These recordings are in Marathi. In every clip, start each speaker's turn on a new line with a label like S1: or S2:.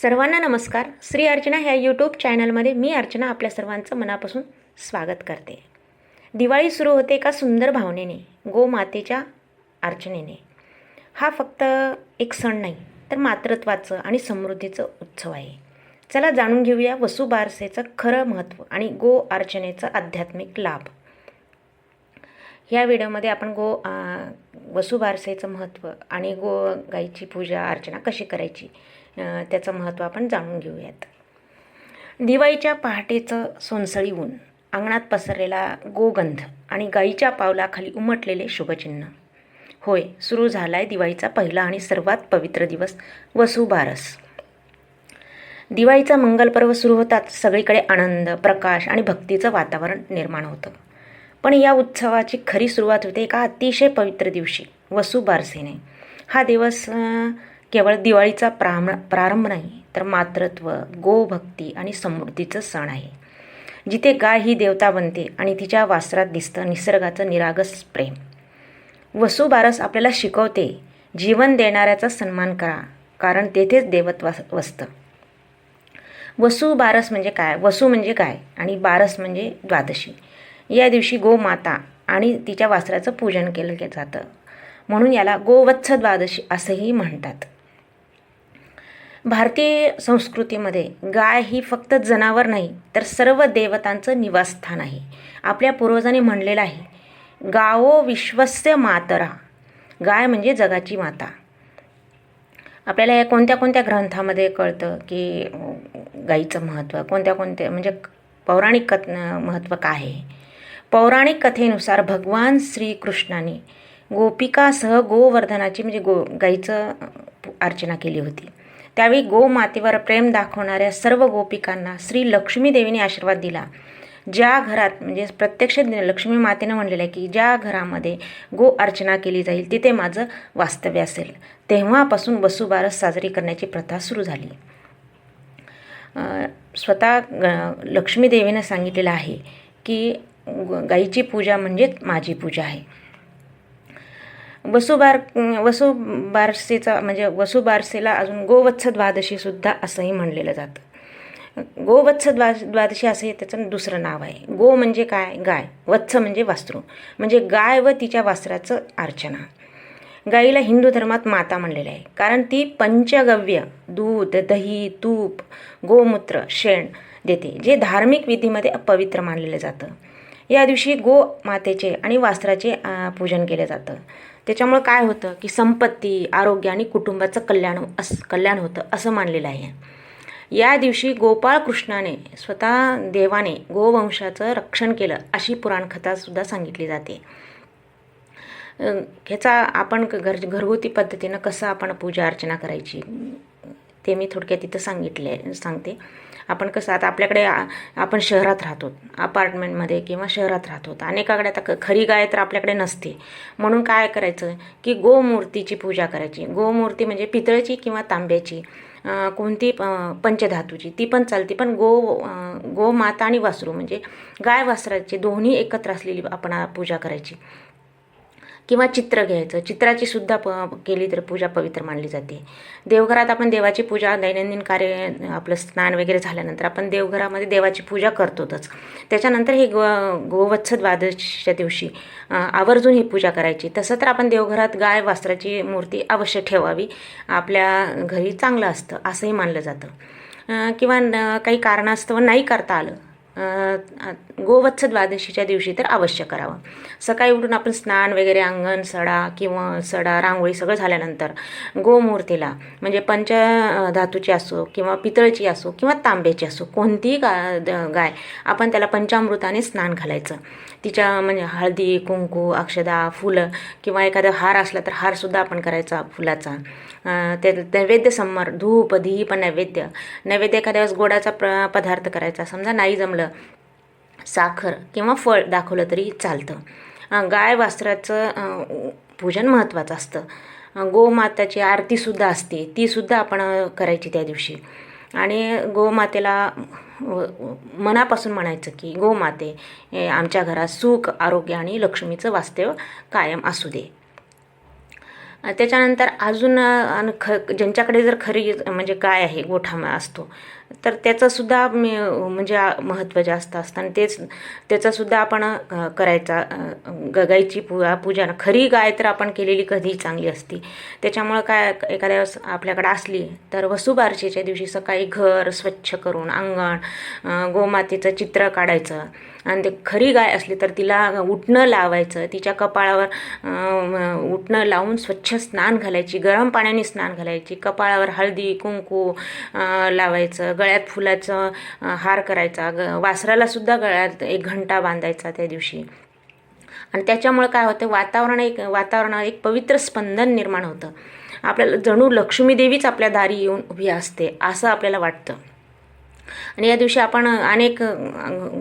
S1: सर्वांना नमस्कार. श्री अर्चना ह्या यूट्यूब चॅनलमध्ये मी अर्चना आपल्या सर्वांचं मनापासून स्वागत करते. दिवाळी सुरू होते एका सुंदर भावनेने गोमातेच्या अर्चनेने. हा फक्त एक सण नाही तर मातृत्वाचं आणि समृद्धीचं उत्सव आहे. चला जाणून घेऊया वसुबारसेचं खरं महत्त्व आणि गो अर्चनेचं आध्यात्मिक लाभ. ह्या व्हिडिओमध्ये आपण गो वसुबारसेचं महत्त्व आणि गो गाईची पूजा अर्चना कशी करायची त्याचं महत्त्व आपण जाणून घेऊयात. दिवाळीच्या पहाटेचं सोनसळी ऊन अंगणात पसरलेला गोगंध आणि गाईच्या पावलाखाली उमटलेले शुभचिन्ह. होय सुरू झाला आहे दिवाळीचा पहिला आणि सर्वात पवित्र दिवस वसुबारस दिवाळीचा मंगलपर्व सुरू होताच सगळीकडे आनंद प्रकाश आणि भक्तीचं वातावरण निर्माण होतं. पण या उत्सवाची खरी सुरुवात होते एका अतिशय पवित्र दिवशी वसुबारसेने हा दिवस केवळ दिवाळीचा प्राम प्रारंभ नाही तर मातृत्व गोभक्ती आणि समृद्धीचं सण आहे. जिथे गाय ही देवता बनते आणि तिच्या वासरात दिसतं निसर्गाचं निरागस प्रेम. वसुबारस आपल्याला शिकवते जीवन देणाऱ्याचा सन्मान करा कारण तेथेच देवत्व वसतं. वसू बारस म्हणजे काय? वसू म्हणजे काय आणि बारस म्हणजे द्वादशी. या दिवशी गोमाता आणि तिच्या वासराचं पूजन केलं जातं. म्हणून याला गोवत्स द्वादशी असंही म्हणतात. भारतीय संस्कृतीमध्ये गाय ही फक्त जनावर नाही तर सर्व देवतांचं निवासस्थान आहे. आपल्या पूर्वजांनी म्हणलेलं आहे गावो विश्वस्य मातरा. गाय म्हणजे जगाची माता. आपल्याला या कोणत्या कोणत्या ग्रंथामध्ये कळतं की गाईचं महत्त्व? कोणत्या कोणत्या म्हणजे पौराणिक कथ महत्त्व काय आहे? पौराणिक कथेनुसार भगवान श्रीकृष्णाने गोपिकासह गोवर्धनाची म्हणजे गो गाईचं अर्चना केली होती. त्यावेळी गोमातेवर प्रेम दाखवणाऱ्या सर्व गोपिकांना श्री लक्ष्मीदेवीने आशीर्वाद दिला. ज्या घरात म्हणजे प्रत्यक्ष लक्ष्मी मातेनं म्हणलेलं आहे की ज्या घरामध्ये गो अर्चना केली जाईल तिथे माझं वास्तव्य असेल. तेव्हापासून वसुबारस साजरी करण्याची प्रथा सुरू झाली. स्वतः लक्ष्मीदेवीनं सांगितलेलं आहे की ग- गाईची पूजा म्हणजेच माझी पूजा आहे. वसुबार वसुबारसेचा म्हणजे वसुबारसेला अजून गोवत्स द्वादशीसुद्धा असंही म्हणलेलं जातं. गोवत्स द्वा द्वादशी असं हे त्याचं दुसरं नाव आहे. गो म्हणजे काय? गाय. वत्स म्हणजे वासरू. म्हणजे गाय व तिच्या वासराचं अर्चना. गाईला हिंदू धर्मात माता म्हणलेलं आहे. कारण ती पंचगव्य दूध दही तूप गोमूत्र शेण देते जे धार्मिक विधीमध्ये अपवित्र मानलेलं जातं. या दिवशी गो मातेचे आणि वासराचे पूजन केलं जातं. त्याच्यामुळं काय होतं की संपत्ती आरोग्य आणि कुटुंबाचं कल्याण हो- अस कल्याण होतं असं मानलेलं आहे. या दिवशी गोपाळ कृष्णाने स्वतः देवाने गोवंशाचं रक्षण केलं अशी पुराणकथासुद्धा सांगितली जाते. ह्याचा आपण घर घरगुती पद्धतीनं कसं आपण पूजा अर्चना करायची ते मी थोडक्यात तिथं सांगितले सांगते. आपण कसं आता आपल्याकडे आपण शहरात राहतो अपार्टमेंटमध्ये किंवा शहरात राहतो अनेकाकडे आता क- खरी गाय तर आपल्याकडे नसते. म्हणून काय करायचं की गोमूर्तीची पूजा करायची. गोमूर्ती म्हणजे पितळेची किंवा तांब्याची कोणती पंचधातूची ती पण चालते. पण गो गोमाता आणि वासरू म्हणजे गाय वासराची दोन्ही एकत्र असलेली आपण पूजा करायची. किंवा चित्र घ्यायचं. चित्राची सुद्धा प केली तर पूजा पवित्र मानली जाते. देवघरात आपण देवाची पूजा दैनंदिन कार्य आपलं स्नान वगैरे झाल्यानंतर आपण देवघरामध्ये देवाची पूजा करतोच त्याच्यानंतर हे गो गोवत्स द्वादशीच्या दिवशी आवर्जून ही पूजा करायची. तसं तर आपण देवघरात गाय वास्त्राची मूर्ती अवश्य ठेवावी. आपल्या घरी चांगलं असतं असंही मानलं जातं. किंवा न- काही कारणास्तव नाही करता आलं गोवत्स द्वादशीच्या दिवशी तर अवश्य करावं. सकाळी उठून आपण स्नान वगैरे अंगण सडा किंवा सडा रांगोळी सगळं झाल्यानंतर गोमूर्तीला म्हणजे पंच धातूची असो किंवा पितळची असो किंवा तांब्याची असो कोणतीही गा गाय आपण त्याला पंचामृताने स्नान घालायचं. तिच्या म्हणजे हळदी कुंकू अक्षदा फुलं किंवा एखादा हार असला तर हारसुद्धा आपण करायचा फुलाचा. ते नैवेद्य समोर धूप दीप नैवेद्य. नैवेद्य एखाद्या वेळेस गोडाचा प्र पदार्थ करायचा. समजा नाही जमलं साखर किंवा फळ दाखवलं तरी चालतं. गाय वासराचं पूजन महत्त्वाचं असतं. गोमाताची आरतीसुद्धा असते. तीसुद्धा आपण करायची त्या दिवशी. आणि गोमातेला मनापासून म्हणायचं की गोमाते आमच्या घरात सुख आरोग्य आणि लक्ष्मीचं वास्तव कायम असू दे. त्याच्यानंतर अजून अन ख ज्यांच्याकडे जर खरी म्हणजे गाय आहे गोठा असतो तर त्याचंसुद्धा म्हणजे महत्त्व जास्त असतं. आणि तेच त्याचासुद्धा आपण करायचा ग- गाईची पूजा पूजा खरी गाय तर आपण केलेली कधीही चांगली असती. त्याच्यामुळं काय एखाद्या वेळेस आपल्याकडे असली तर वसुबारशीच्या दिवशी सकाळी घर स्वच्छ करून अंगण गोमातेचं चित्र काढायचं. आणि ते खरी गाय असली तर तिला उठणं लावायचं. तिच्या कपाळावर उठणं लावून स्वच्छ स्नान घालायची. गरम पाण्याने स्नान घालायची. कपाळावर हळदी कुंकू लावायचं. गळ्यात फुलाचं हार करायचा ग वासराला सुद्धा गळ्यात एक घंटा बांधायचा त्या दिवशी. आणि त्याच्यामुळं काय होतं वातावरण एक वातावरण एक पवित्र स्पंदन निर्माण होतं. आपल्याला जणू लक्ष्मीदेवीच आपल्या दारी येऊन उभी असते असं आपल्याला वाटतं. आणि या दिवशी आपण अनेक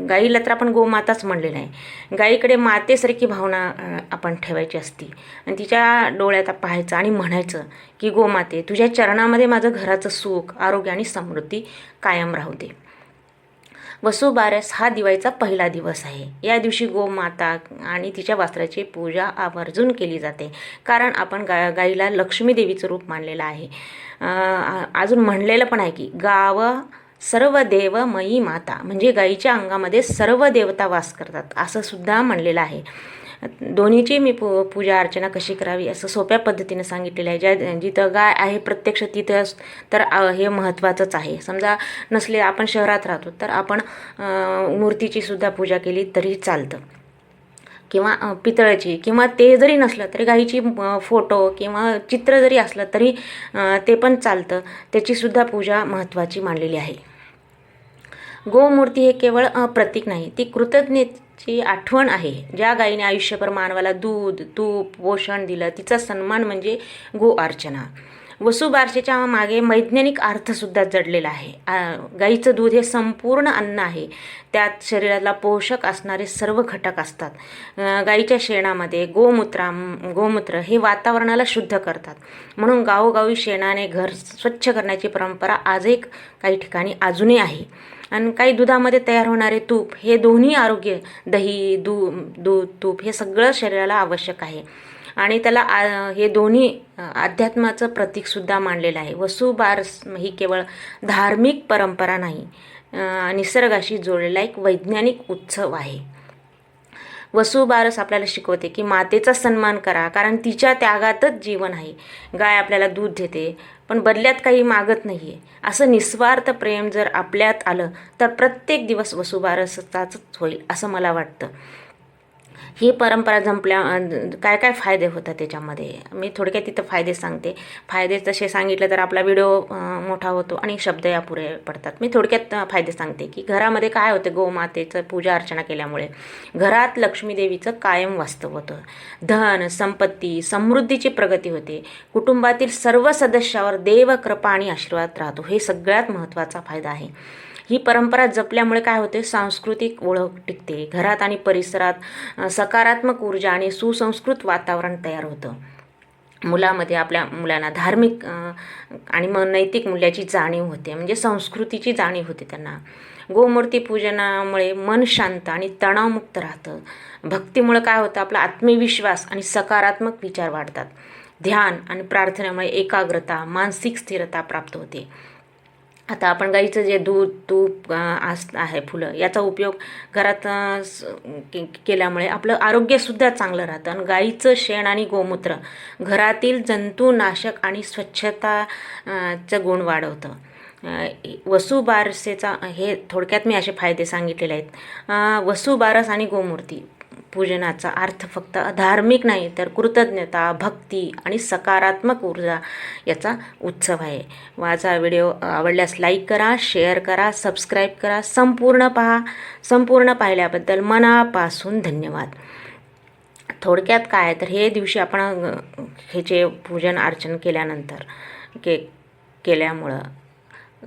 S1: गाईला तर आपण गोमाताच म्हणलेलं आहे गाईकडे मातेसारखी भावना आपण ठेवायची असती. आणि तिच्या डोळ्यात पाहायचं आणि म्हणायचं की गोमाते तुझ्या चरणामध्ये माझं घराचं सुख आरोग्य आणि समृद्धी कायम राहू दे. वसुबारस हा दिवाळीचा पहिला दिवस आहे. या दिवशी गोमाता आणि तिच्या वस्त्राची पूजा आवर्जून केली जाते. कारण आपण गा गाईला लक्ष्मी देवीचं रूप मानलेलं आहे. अजून म्हणलेलं पण आहे की गाव सर्व देव मयी माता म्हणजे गाईच्या अंगामध्ये सर्व देवता वास करतात असं सुद्धा म्हणलेलं आहे. दोन्हीची मी पू पूजा अर्चना कशी करावी असं सोप्या पद्धतीने सांगितलेलं आहे. ज्या जिथं गाय आहे प्रत्यक्ष तिथं तर हे महत्त्वाचंच आहे. समजा नसले आपण शहरात राहतो तर आपण मूर्तीची सुद्धा पूजा केली तरी चालतं. किंवा पितळाची किंवा ते जरी नसलं तरी गाईची फोटो किंवा चित्र जरी असलं तरी ते पण चालतं. त्याचीसुद्धा पूजा महत्त्वाची मानलेली आहे. गोमूर्ती हे केवळ प्रतीक नाही ती कृतज्ञतेची आठवण आहे. ज्या गायीने आयुष्यभर मानवाला दूध तूप पोषण दिलं तिचा सन्मान म्हणजे गो अर्चना. वसुबारशेच्या मागे वैज्ञानिक अर्थसुद्धा जडलेला आहे. गाईचं दूध हे संपूर्ण अन्न आहे. त्यात शरीराला पोषक असणारे सर्व घटक असतात. गाईच्या शेणामध्ये गोमूत्रा गोमूत्र हे वातावरणाला शुद्ध करतात. म्हणून गावोगावी शेणाने घर स्वच्छ करण्याची परंपरा आजही काही ठिकाणी अजूनही आहे. आणि काही दुधामध्ये तयार होणारे तूप हे दोन्ही आरोग्य दही दू दूध तूप हे सगळं शरीराला आवश्यक आहे. आणि त्याला आ- हे दोन्ही अध्यात्माचं प्रतीकसुद्धा मानलेलं आहे. वसुबारस ही केवळ धार्मिक परंपरा नाही निसर्गाशी जोडलेला एक वैज्ञानिक उत्सव आहे. वसुबारस आपल्याला शिकवते की मातेचा सन्मान करा कारण तिच्या त्यागातच जीवन आहे. गाय आपल्याला दूध देते पण बदल्यात काही मागत नाही आहे असं निस्वार्थ प्रेम जर आपल्यात आलं तर प्रत्येक दिवस वसुबारसाचाच होईल असं मला वाटतं. ही परंपरा जंपल्या काय काय फायदे होतात त्याच्यामध्ये? मी थोडक्यात तिथं फायदे सांगते. फायदे तसे सांगितले तर आपला व्हिडिओ मोठा होतो आणि शब्द यापुढे पडतात. मी थोडक्यात फायदे सांगते की घरामध्ये काय होते गोमातेचं पूजा अर्चना केल्यामुळे घरात लक्ष्मी देवीचं कायम वास्तव होतं. धन संपत्ती समृद्धीची प्रगती होते. कुटुंबातील सर्व सदस्यावर देव कृपा आणि आशीर्वाद राहतो. हे सगळ्यात महत्त्वाचा फायदा आहे. ही परंपरा जपल्यामुळे काय होते? सांस्कृतिक ओळख टिकते. घरात आणि परिसरात सकारात्मक ऊर्जा आणि सुसंस्कृत वातावरण तयार होतं. मुलामध्ये आपल्या मुलांना धार्मिक आणि मग नैतिक मूल्याची जाणीव होते. म्हणजे संस्कृतीची जाणीव होते त्यांना. गोमूर्ती पूजनामुळे मन शांत आणि तणावमुक्त राहतं. भक्तीमुळं काय होतं? आपला आत्मविश्वास आणि सकारात्मक विचार वाढतात. ध्यान आणि प्रार्थनेमुळे एकाग्रता मानसिक स्थिरता प्राप्त होते. आता आपण गाईचं जे दूध तूप आस आहे फुलं याचा उपयोग घरात स- के केल्यामुळे आपलं आरोग्यसुद्धा चांगलं राहतं. आणि गाईचं शेण आणि गोमूत्र घरातील जंतुनाशक आणि स्वच्छता चं गुण वाढवतं. वसुबारसेचा हे थोडक्यात मी असे फायदे सांगितलेले आहेत. वसुबारस आणि गोमूर्ती. पूजनाचा अर्थ फक्त धार्मिक नाही तर कृतज्ञता भक्ती आणि सकारात्मक ऊर्जा याचा उत्सव आहे. माझा व्हिडिओ आवडल्यास लाईक करा शेअर करा सबस्क्राईब करा संपूर्ण पहा संपूर्ण पाहिल्याबद्दल मनापासून धन्यवाद. थोडक्यात काय तर हे दिवशी आपण ह्याचे पूजन अर्चन केल्यानंतर के केल्यामुळं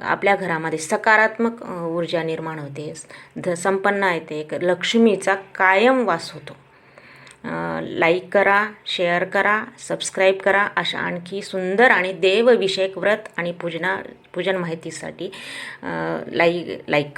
S1: आपल्या घरामध्ये सकारात्मक ऊर्जा निर्माण होते. ध संपन्न येते. एक लक्ष्मीचा कायम वास होतो. लाईक करा शेअर करा सबस्क्राईब करा अशा आणखी सुंदर आणि देवविषयक व्रत आणि पूजना पूजन माहितीसाठी लाईक लाईक